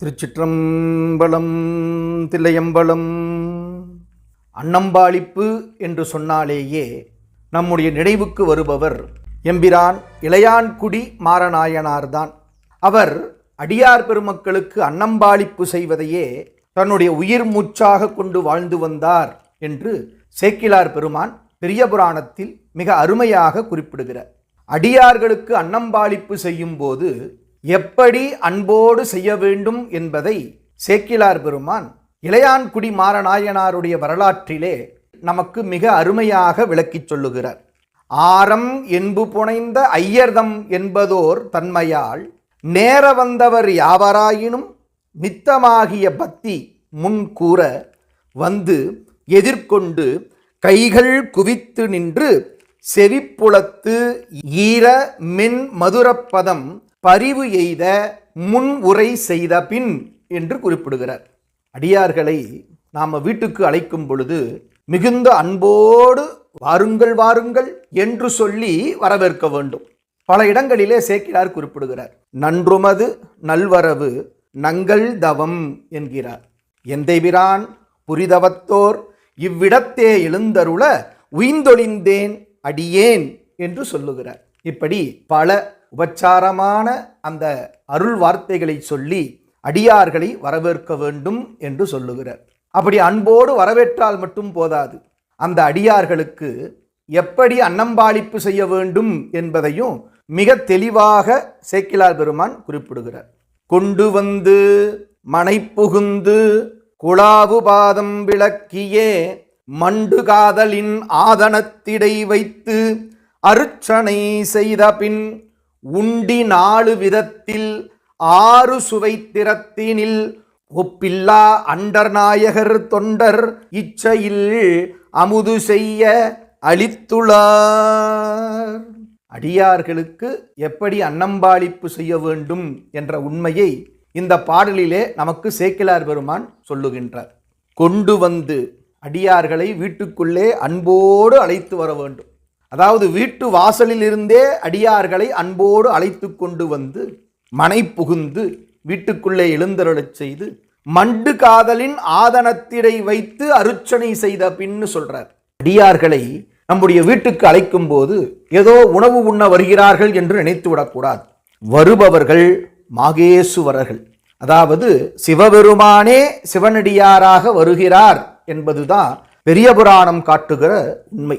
திருச்சிற்றம்பலம் தில்லையம்பலம் அன்னம்பாளிப்பு என்று சொன்னாலேயே நம்முடைய நினைவுக்கு வருபவர் எம்பிரான் இளையான்குடி மாறநாயனார்தான் அவர் அடியார் பெருமக்களுக்கு அன்னம்பாளிப்பு செய்வதையே தன்னுடைய உயிர் மூச்சாக கொண்டு வாழ்ந்து வந்தார் என்று சேக்கிலார் பெருமான் பெரிய புராணத்தில் மிக அருமையாக குறிப்பிடுகிறார். அடியார்களுக்கு அன்னம்பாளிப்பு செய்யும் போது எப்படி அன்போடு செய்ய வேண்டும் என்பதை சேக்கிலார் பெருமான் இளையான்குடி மாறநாயனாருடைய வரலாற்றிலே நமக்கு மிக அருமையாக விளக்கிச் சொல்லுகிறார். ஆரம் என்பு புனைந்த ஐயர்தம் என்பதோர் தன்மையால் நேர வந்தவர் யாவராயினும் மித்தமாகிய பக்தி முன் கூற வந்து எதிர்கொண்டு கைகள் குவித்து நின்று செவிப்புலத்து ஈர மென் மதுரப்பதம் பரிவு எய்த முன் உரை செய்த பின் என்று குறிப்பிடுகிறார். அடியார்களை நாம் வீட்டுக்கு அழைக்கும் பொழுது மிகுந்த அன்போடு வாருங்கள் வாருங்கள் என்று சொல்லி வரவேற்க வேண்டும். பல இடங்களிலே சேக்கிரார் குறிப்பிடுகிறார் நன்றுமது நல்வரவு நங்கள் தவம் என்கிறார். எந்தைபிரான் புரிதவத்தோர் இவ்விடத்தே எழுந்தருள உயிந்தொழிந்தேன் அடியேன் என்று சொல்லுகிறார். இப்படி பல உபச்சாரமான அந்த அருள் வார்த்தைகளை சொல்லி அடியார்களை வரவேற்க வேண்டும் என்று சொல்லுகிறார். அப்படி அன்போடு வரவேற்றால் மட்டும் போதாது. அந்த அடியார்களுக்கு எப்படி அன்னம்பாளிப்பு செய்ய வேண்டும் என்பதையும் மிக தெளிவாக சேக்கிலார் பெருமான் குறிப்பிடுகிறார். கொண்டு வந்து மனை புகுந்து குழாவு பாதம் விளக்கியே மண்டு காதலின் ஆதனத்திடை வைத்து அருச்சனை செய்த பின் உண்டி நாலு விதத்தில் ஆறு சுவைத்திறத்தினில் ஒப்பில்லா அண்டர் நாயகர் தொண்டர் இச்சையில் அமுது செய்ய அளித்துள்ளார் அடியார்களுக்கு எப்படி அன்னம்பாளிப்பு செய்ய வேண்டும் என்ற உண்மையை இந்த பாடலிலே நமக்கு சேக்கிலார் பெருமான் சொல்லுகின்றார். கொண்டு வந்து அடியார்களை வீட்டுக்குள்ளே அன்போடு அழைத்து வர வேண்டும். அதாவது வீட்டு வாசலில் இருந்தே அடியார்களை அன்போடு அழைத்து கொண்டு வந்து மனை புகுந்து வீட்டுக்குள்ளே எழுந்தருளச் செய்து மண்டு காதலின் ஆதனத்திடை வைத்து அருச்சனை செய்த பின்னு சொல்றார். அடியார்களை நம்முடைய வீட்டுக்கு அழைக்கும் போது ஏதோ உணவு உண்ண வருகிறார்கள் என்று நினைத்து விடக்கூடாது. வருபவர்கள் மாகேசுவரர்கள். அதாவது சிவபெருமானே சிவனடியாராக வருகிறார் என்பதுதான் பெரிய புராணம் காட்டுகிற உண்மை.